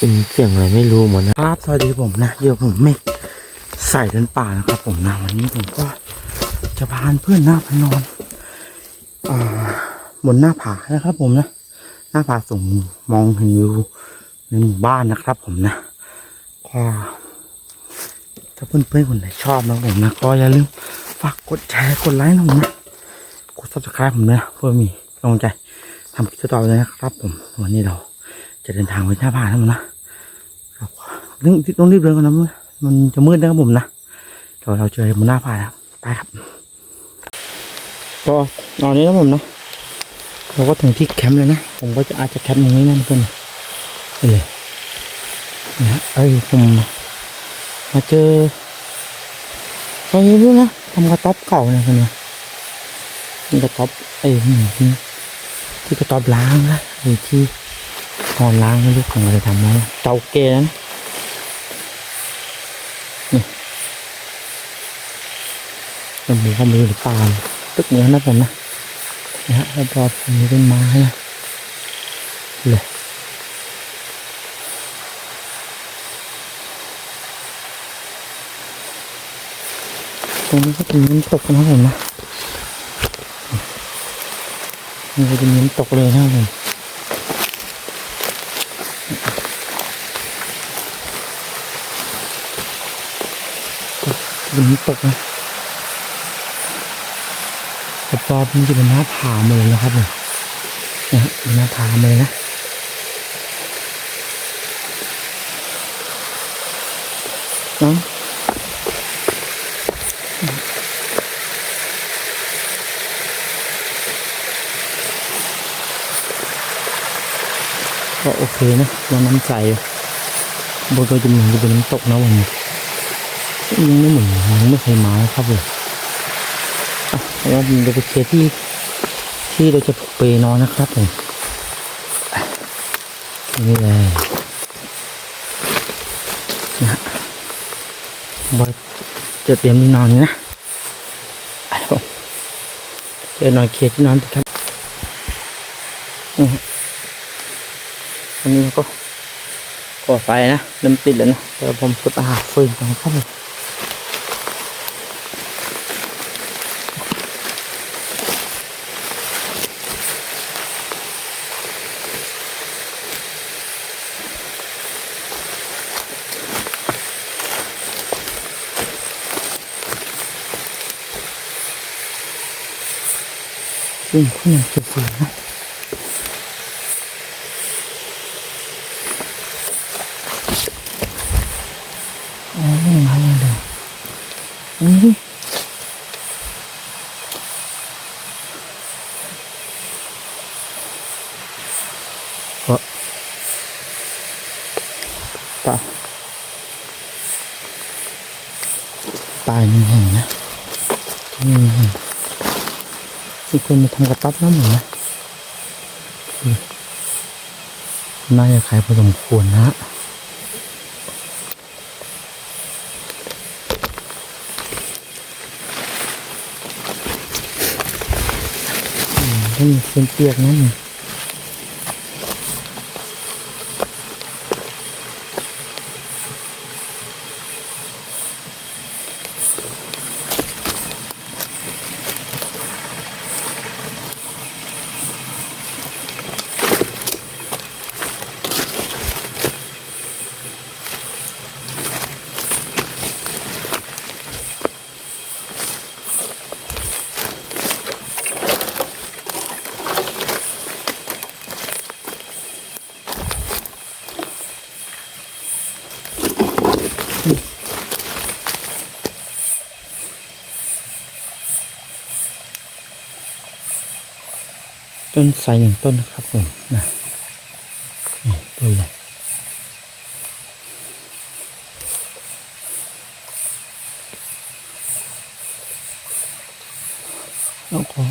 เป็นเสียงอะไรไม่รู้เหมือนนะครับ สวัสดีผมนะเดี๋ยวผมไม่ใส่เดินป่านะครับผมนะวันนี้ผมก็จะพาเพื่อนหน้าพนอนอ่าบนหน้าผานะครับ ผมนะ หน้าผาสูงมองเห็นวิวในหมู่บ้านนะครับ ผมนะก็ถ้าเพื่อนๆคนไหนชอบนะผมนะก็อย่าลืมฝากกดแชร์กดไลค์นะผมนะกดซับสไครต์ผมนะเพื่อมีกำลังใจทำคลิปต่อเลยนะครับ ผมวันนี้เรา จะเดินทางไปหน้าผาแล้วนะเราต้องต้องรีบเดินกันนะมันจะมืดนะครับผมนะเดี๋ยวเราเจอบนหน้าผาแล้วไปครับก็ตอนนี้นะผมนะเราก็ถึงที่แคมป์เลยนะผมก็จะอาจจะแคมป์ตรงนี้นะเพื่อนเลยนะเอ้ยผมมาเจอตรงนี้ด้วยนะทำกระต๊อบเก่าเนี่ยเพื่อนนี่กระต๊อบไอ้นี่ที่ที่กระต๊อบล้างนะไอ้ที่ นอนล้างไม่รู้ของอะไรทำไหมเตาเกนะนี่มันมีข้อมือหรือเปล่าตึกเหมือนนะผมนะนะฮะรอบๆมีต้นไม้นะเลยตรงนี้ก็เป็นน้ำตกนะผมนะนี่ก็เป็นน้ำตกเลยนะผม วันนี้ตกนะแต่ปอบมันจะเป็นหน้าผาหมดเลยนะครับผมนะฮะเป็นหน้าผาหมดเลยนะน้องก็โอเคนะน้ำใสบนตัวจะเหมือนจะเป็นน้ำตกนะผม ยังไม่เหมือนยังไม่เคยมาครับผมอะแล้วเราจะไปเคลียร์ที่ที่เราจะไปนอนนะครับผมนี่เลยนะฮะบอยจะเตรียมที่นอนนะอะผมเดี๋ยวนอนเคลียร์ที่นอนครับอันนี้ก็ก่อไฟนะเริ่มติดแล้วนะเดี๋ยวผมจะไปหาฟืนก่อนครับ ผมซึ่งเขายังจะฝืนนะโอ้ยมาเลยเดี๋ยวนี่ก็ตาตายมีแห่งนะนี่มีแห่ง มีคนมาทำกระต๊อบน้ำหมูนนะน่าจะขายพอสมควรนะฮะอืมต้องมีเส้นเปียกนั่นี่ ต้นไทรหนึ่งต้นนะครับผมนะนี่ต้นใหญ่แล้วก็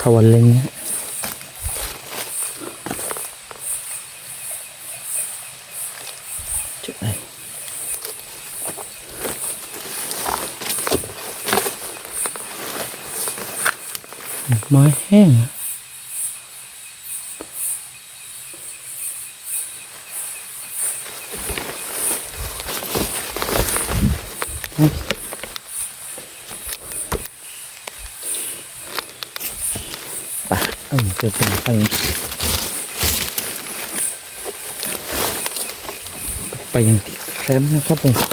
ทวันเล็งเนี่ยจุดไหน มาแห้งปะเออเกิเป็นไฟไปยังแคมป์นะครับผม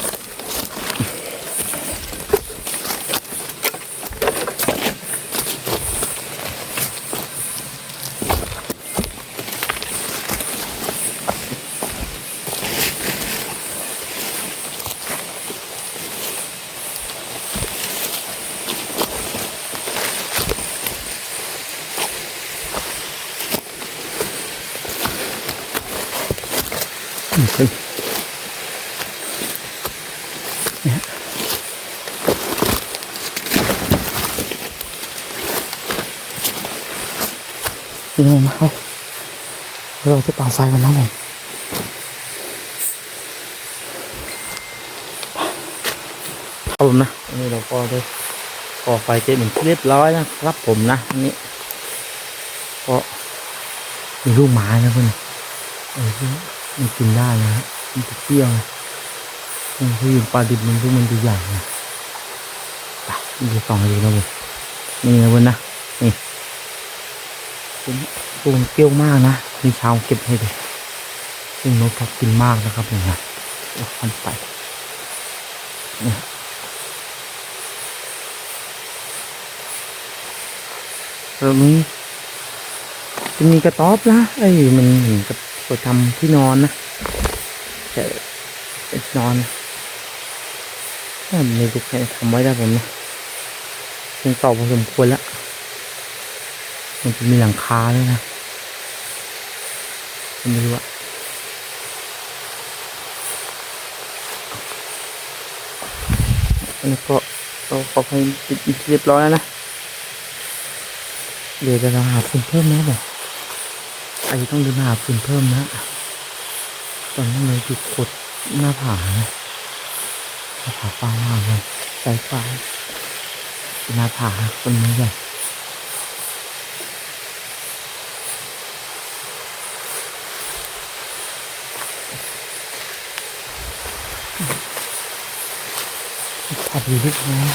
นี่ไงเราจะป่าไฟกันนะผมครับผมนะนนี้เราก็ได้ก่อไฟเสร็จเป็นที่เรียบร้อยนะครับผมนะอันนี้ก็มีลูกไม้นะเพื่อนเออมันกินได้นะมันจะเปรี้ยวนะมันคือปลาดิบมันพวกมันดูใหญ่นะไปดูสองดูนะผมนี่นะเพื่อนนะนี่ ป็นตัวมันเปรี้ยวมากนะมีชาวเก็บให้เลยซึ่งนกเขากินมากนะครับผมนะโอ้พันไปนี่ตรงนี้จะมีกระต๊อบนะไอ้ยมันเหมือนกับไปทำที่นอนนะแต่เป็นอนถ้าไม่รู้ใครทำไว้ได้ผมนะคงเก่าพอสมควรแล้ว มันจะมีหลังคาด้วยนะไม่รู้อะแล้วก็เราขอให้ปิดเรียบร้อยแล้วนะ เดี๋ยวจะเราหาฟืนเพิ่มนะบอกไอ้ต้องเดินหาฟืนเพิ่มนะ ตอนนี้เลยจุดขดหน้าผานะหน้าผาฟ้ามากเลยสายฟ้าหน้าผาต้นไม้ใหญ่ ขับอยู่ลูกน้อย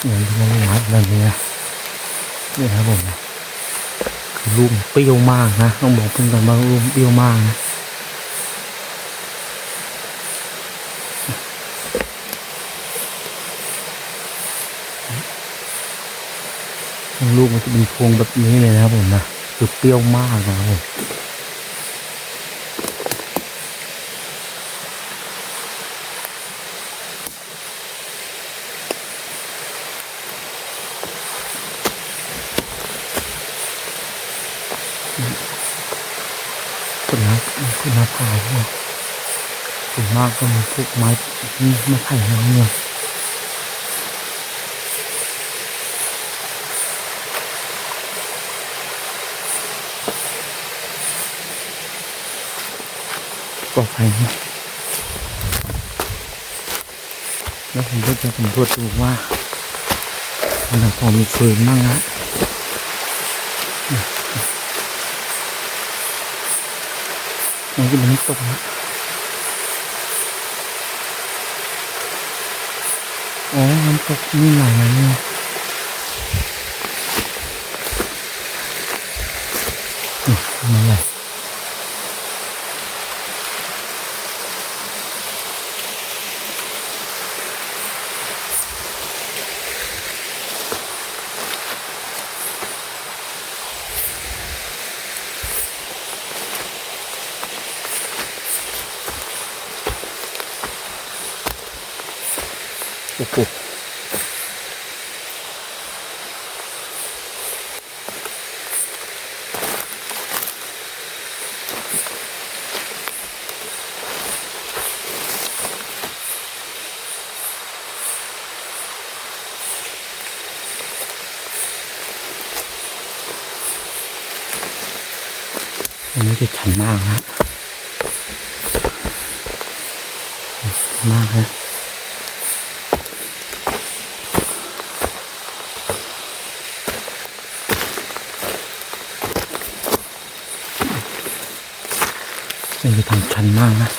เหมือนที่มันมัดแบบนี้นะนี่ครับผมคือลูกเปรี้ยวมากนะต้องบอกเพื่อนก่อนว่าลูกเปรี้ยวมากนะลูกมันจะเป็นพวงแบบนี้เลยนะครับผมนะ คือเปรี้ยวมากนะครับผมคนนะคนนะพายเนี่ยส่วนมากก็มีพวกไม้นี่ไม้ไผ่เนี่ย ปลอดภัยนะแล้วผมก็จะสำรวจดูว่ามันพอมีฟืนบ้างนะมันจะมันตกนะอ๋อมันตกนี่หน่อยนะเนี่ย อ้โหอันนี้จะชันมากนะมากนะ ทำชันมากนะ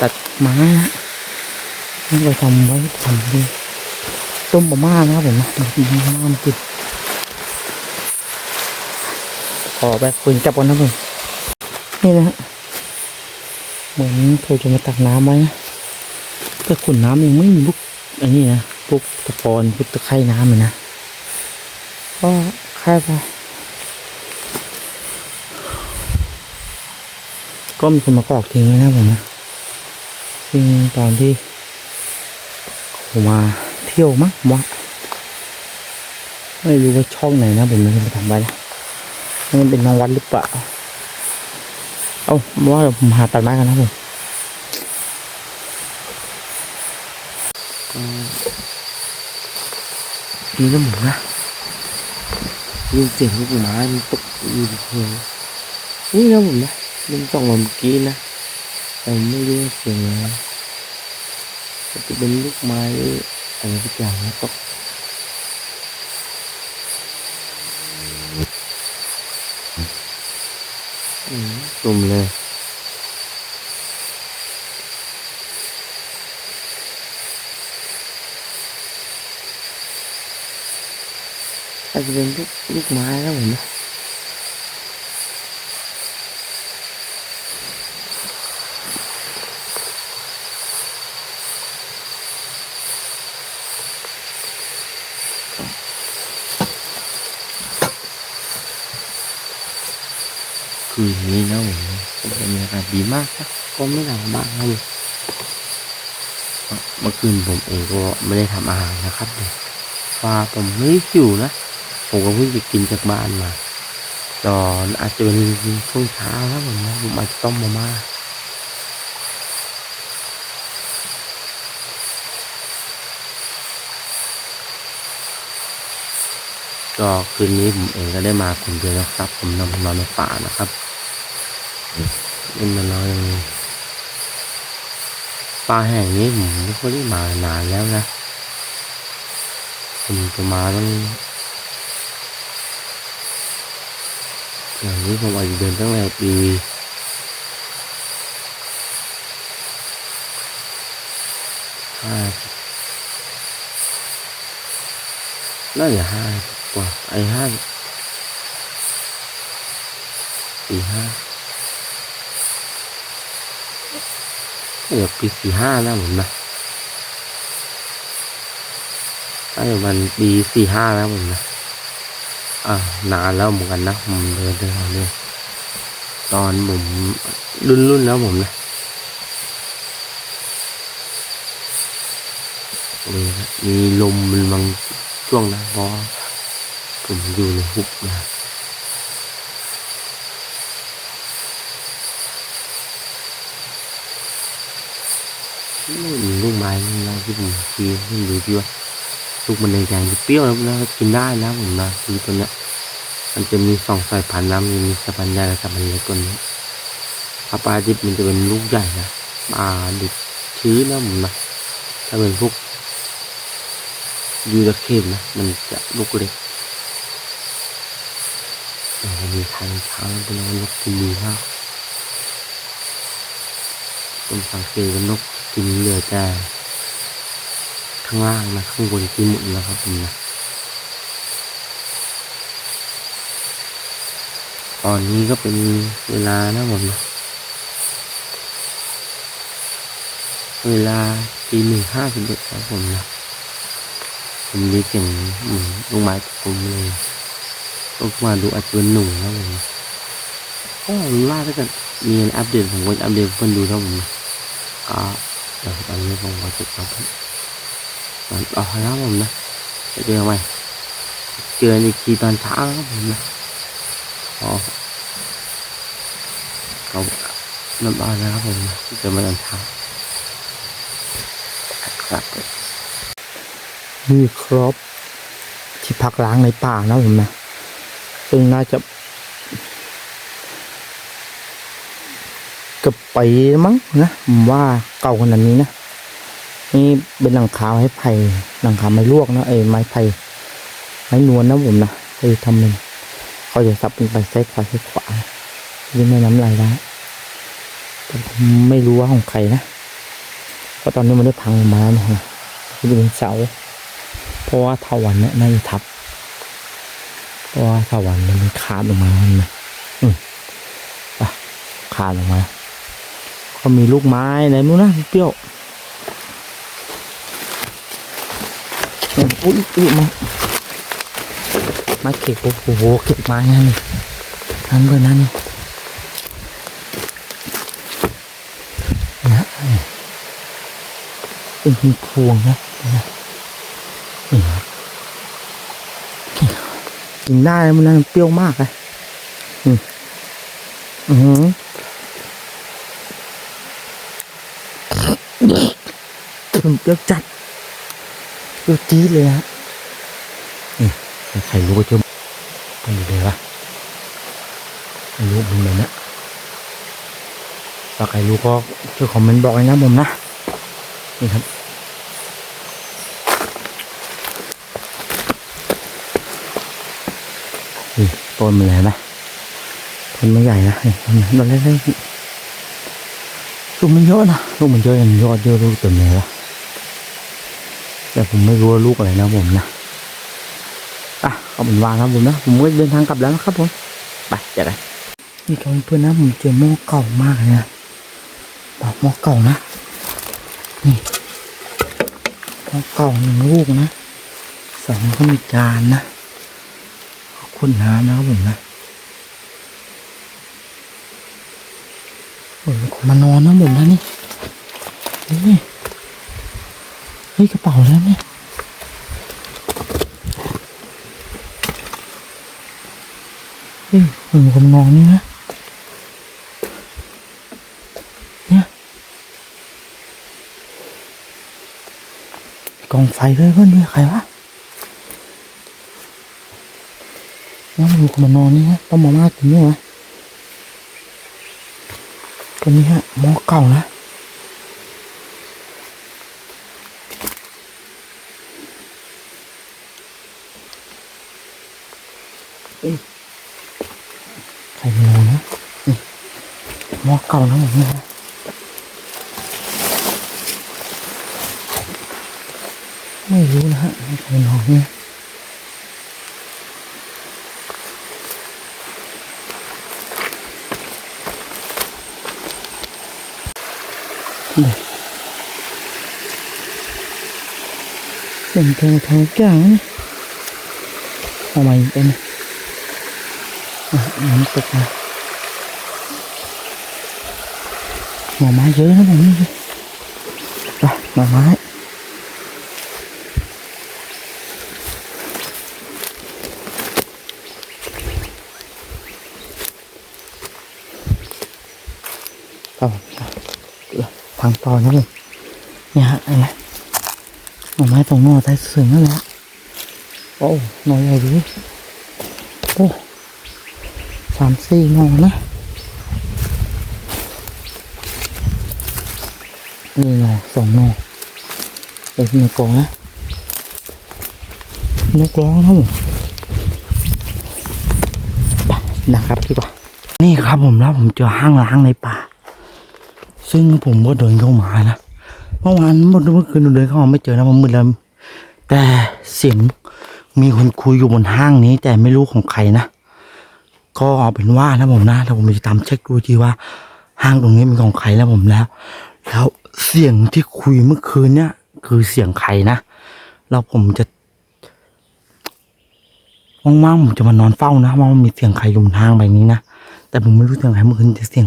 ตัด ไม้นะนี่เราทำไว้ทำดีต้มมาม่านะครับผมนะมากินมาม่ากินขอแบบปืนจับก่อนนะผมนี่นะฮะเหมือนเคยจะมาตักน้ำไว้นะแต่ขุนน้ำยังไม่มีพวกอันนี้นะพวกตะกอนพวกตะไคร่น้ำเลยนะก็ค่ไปก็มีคนมากรอกทิ้งไว้นะผมนะ ซึ่งตอนที่ผมมาเที่ยวมั้งวะไม่รู้ว่าช่องไหนนะผมไม่ได้ไปทำไว้นะมันเป็นรางวัลหรือเปล่าเอาว่าผมหาตัดไม้กันนะผมนี่นะหมูนะยินเสียงลูกหมามันตกอยู่ที่พื้นนี่นะผมนะมันต้องมาเมื่อกี้นะ แต่ไม่รู้เสียงอะไรอาจะเป็นลูกไม้อะไรสักอย่างนะตกอืมตุ่มเลยอาจจะเป็นลูกลูกไม้แล้วผมนะ คืนนี้นะผมเป็นบรรยากาศดีมากครับก็ไม่หนาวมากครับเมื่อคืนผมเองก็ไม่ได้ทำอาหารนะครับผมว่าผมไม่หิวนะ ผมก็เพิ่งจะกินจากบ้านมา ตอนอาจจะเป็นช่วงเช้าครับผมนะผมอาจจะต้มมาม่าก็คืนนี้ผมเองก็ได้มาคนเดียวนะครับ ผมนอนนอนในป่านะครับ เล่นมานอนป่าแห่งนี้ผมไม่ค่อยได้มานานแล้วนะผมจะมาตั้ง อย่างนี้ผมอาจจะเดินตั้งแต่ปีห้าน่าจะห้ากว่าไอ้ห้าสี่ห้าเดี๋ยวปีสี่ห้าแล้วผมนะน่าจะมันปีสี่ห้าแล้วผมนะอ่านานแล้วเหมือนกันนะผมเดินเดินเนี่ยตอนผมรุ่นรุ่นแล้วผมนะนี่นะมีลมมันบางช่วงนะเพราะผมอยู่ในหุบนะ ลูกไม้นะที่ผมชี้ให้ดูที่ว่าลูกมันแดงๆเปรี้ยวนะกินได้นะผมนะคือตัวเนี้ยมันจะมีสองสายพันธุ์นะมีมีสายพันธุ์ใหญ่กับสายพันธุ์เล็กตัวนี้ถ้าปลาดิบมันจะเป็นลูกใหญ่นะปลาดิบชื้นนะผมนะถ้าเป็นพวกยูราเคมนะ มันจะลูกเล็กมีทางช้างเป็นนกกินดีมากผมสังเกตว่านก กินเหลือแต่ข้างล่างนะข้างบนกินหมดแล้วครับผมนะตอนนี้ก็เป็นเวลานะผมนะเวลาตีหนึ่งห้าสิบเอ็ดครับผมนะผมได้เสียงเหมือนลูกไม้ตกลงมเลยลูกมาดูอาจจะเป็นหนูนะผมก็รู้ว่าถ้าเกิดมีอะไรอัปเดตผมก็จะอัปเดตเพื่อนดูนะผมนะก็เดี๋ยว ตอนนี้ผมก็จะเอาไปตอนออกแล้วผมนะจะเจอกันใหมเจอกันอีกทีตอนเช้าครับผมนะอ๋อเขาน้ำบานนะครับผมเจอมาตอนเช้าครับนี่ครบที่พักล้างในป่านะผมนะซึ่งน่าจะ เกับไปมั้งนะผมว่าเก่าขนาดนี้นะนี่เป็นหลังคาไม้ไผ่หลังคาไม้ลวกนะเอ้ไม้ไผ่ไม้นวลนะผมนะเอ้ทำเป็นเขาจะสับเป็นไปซ้ายขวาซ้ายขวายังไม่น้ำลายได้แต่ผมไม่รู้ว่าของใครนะเพราะตอนนี้มันได้พังมาแล้วนะก็จะเป็นเสาเพราะว่าถาวันเนี่ยน่าจะทับเพราะว่าถาวันมันขาดลงมามันนะอืมอะขาดลงมา ก็มีลูกไม้อะไรไม่รู้นะเปรี้ยวอุ้ยอุ้ยมามาเก็บโอ้โหเก็บไม้นั่นนี่นั่นเลยนั่นนี่นะเป็นหินพวงนะนะนี่นะกินได้นมันนั่นเปรี้ยวมากเลยอืมอือ หือมันเปรี้ยวจัดเปรี้ยวจี๊ดเลยฮะนี่ใครรู้ก็จะมันอยู่เลยวะไม่รู้ผมเลยนะถ้าใครรู้ก็ช่วยคอมเมนต์บอกเลยนะผมนะ นี่ครับนี่ต้นมันเลยนะต้นไม่ใหญ่นะนี่ต้นเล็กๆลูกมันเยอะนะลูกมันเยอะอย่างยอดเยอะลูกเต็มเลยวะ แต่ผมไม่รู้ว่าลูกอะไรนะผมนะอะเอาเป็นวางครับผมนะผมก็เดินทางกลับแล้วนะครับผมไปเจอกันนี่ครับเพื่อนนะผมเจอหม้อเก่ามากเลยนะบอกหม้อเก่านะนี่หม้อเก่าหนึ่งลูกนะสองก็มีจานนะขอบคุณน้ำนะครับผมนะโอ้ยมานอนนะผมนะนี่นี่ ฮ้ยกระเป๋าแล้วเนี่เฮ้ยผมมีคนมนอนนี่นะเนี่ยกองไฟด้วยเพื่อนด้วยใครวะเนี่ยมีคนมานอนนี่ฮะต้องมาม่ากินเนี่ยวะตัวนี้ฮะหม้อเก่านะ ใครไม่รู้นะนี่หม้อเก่านะผมนี่ฮะไม่รู้นะฮะใครนอนเนี่ยเป็นทางทางกลางนี่เอามอะน้ำไมเยอะนะผมนี่ไปหน่ อไม้ต่อทางต่อนะผมเนี่ยฮะอะไรหน่อไม้ตรามสี่หน่อนะนี่หน่อสองหน่อเด็กในกองนะนกล่องนะผมนะครับดีกว่า นี่ครับผมแล้วผมเจอห้างล้างในป่า ซึ่งผมก็เดินเข้ามานะเมื่อวานเมื่อคืนเดินเข้ามาไม่เจอนะมันมืดแล้วแต่เสียงมีคนคุยอยู่บนห้างนี้ แต่ไม่รู้ของใครนะ ก็เอาเป็นว่านะผมนะถ้าผมจะตามเช็คดูทีว่า ห้างตรงนี้เป็นของใครแล้วผมแล้ว แล้วเสียงที่คุยเมื่อคืนเนี่ย คือเสียงใครนะแล้วผมจะว่างๆผมจะมานอนเฝ้านะว่ามันมีเสียงใครอยู่บนห้างแบบนี้นะแต่ผมไม่รู้เสียงใครเมื่อคืนแต่เสียง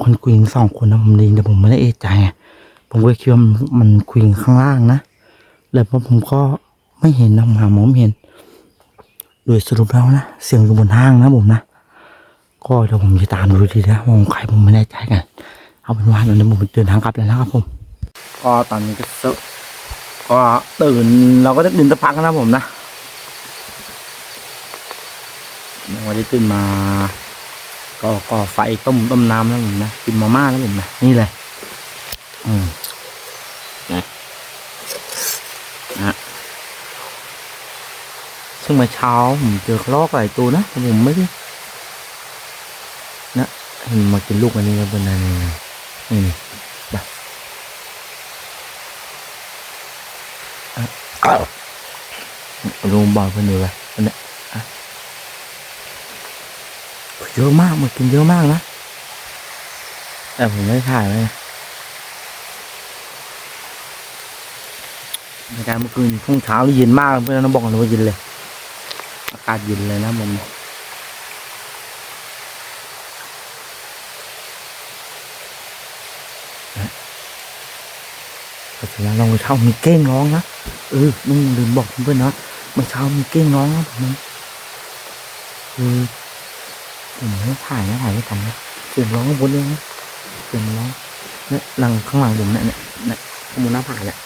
คนคุยสองคนนะผมได้ยินแต่ผมไม่ได้เอะใจไงผมก็คิดว่ามันคุยข้างล่างนะแล้วพอผมก็ไม่เห็นนะผมหามองไม่เห็น โดยสรุปแล้วนะ เสียงอยู่บนห้างนะผมนะ ก็เดี๋ยวผมจะตามดูทีนะว่าของใครผมไม่แน่ใจกันเอาเป็นว่าตอนนี้ผมเดินทางกลับแล้วนะครับผม ก็ตอนนี้ก็เซก็ตื่นเราก็ได้ตื่นสักพักนะผมนะยังไม่ได้ตื่นมา ก็ก่อไฟต้มต้มน้ำนะผมนะกินมาม่าแล้วผมนะนี่เลยอืมนะนะซึ่งมื่อเช้าผมเจอกระรอกหลายตัวนะผมไม่ได้ นะเห็นมากินลูกอันนี้แล้วเป็นอะไรนี่นี่แบบลุงบอกเพื่อนดูไปอันเนี้ยอะเยอะมากมันกินเยอะมากนะแต่ผมไม่ถ่ายเลยในการเมื่อคืนช่วงเช้าเย็นมากเพื่อนๆต้องบอกกันเลยว่าเย็นเลย อากาศเย็นเลยนะผม แต่ทีนี้เราเช้ามีเก้งร้องนะเออนุ่งลืมบอกเพื่อนนะเมื่อเช้ามีเก้งร้องนะผมคือผมไม่ถ่ายนะถ่ายไม่ทันนะเสียงร้องข้างบนเลยนะเสียงร้องเนี่ยหลังข้างหลังผมเนี่ยเนี่ยเนี่ยข้างบนหน้าผาเนี่ย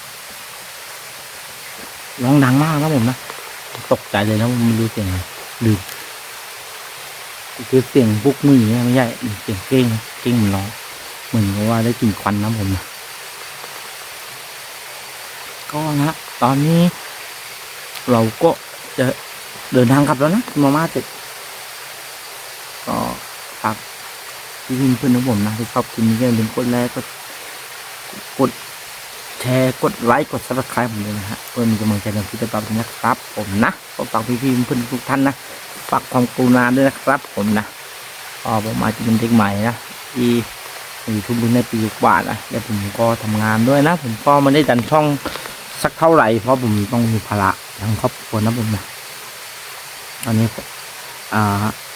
ร้องดังมากนะผมนะตกใจเลยนะมไม่รู้เสียงอะไรลืมคือเสียงบุกมือเนี่ยไม่ใช่เสียงเก้งเก้งมันร้องเหมือนกับว่าได้กลิ่นควันนะผมนะ ก็นะตอนนี้ เราก็จะเดินทางกลับแล้วนะมาม่าเสร็จก็ฝากพี่พิมเพื่อนของผมนะที่ชอบคลิปนี้ก็อย่าลืมกดไลค์กดกดแชร์กดไลค์กดซับสไครป์ผมด้วยนะฮะเพื่อมีกำลังใจในคลิปต่อไปนะครับ ผมนะก็ฝากพี่พิมเพื่อนทุกท่านนะฝากความกรุณาด้วยนะครับ ผมนะก็ผมอาจจะเป็นเด็กใหม่นะที่ยูทูบในปีกว่านะแล้วผมก็ทำงานด้วยนะ ผมก็ไม่ได้ดันช่อง สักเท่าไหร่เพราะผมต้องมีภาระทางครอบครัวนะผมนะตอนนี้อ่า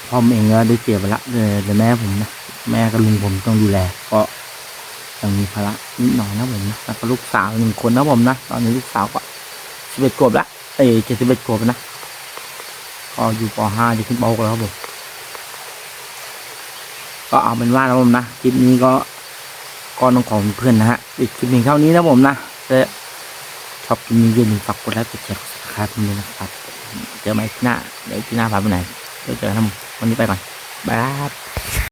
พ่อผมเองก็ได้เสียไปละเลยเลยแม่ผมนะแม่กับลุงผมต้องดูแลก็ยังมีภาระนิดหน่อยนะผมนะแล้วก็ลูกสาวหนึ่งคนนะผมนะตอนนี้ลูกสาวก็สิบเอ็ดขวบละเอ้ยเจ็ดสิบเอ็ดขวบนะก็อยู่ปห้าจะขึ้นปหกแล้วครับผมก็เอาเป็นว่านะผมนะคลิปนี้ก็ก็ต้องขอบคุณเพื่อนนะฮะอีกคลิปหนึ่งเท่านี้นะผมนะเจอ อบกินนี้อย่าลืมฝากกดไลค์กดแชร์กดซับสไครป์ด้วยนะครับ เจอไหมที่หน้าเดี๋ยวที่หน้าพาไปไหนเดี๋ยวเจอนะผมวันนี้ไปก่อนบาย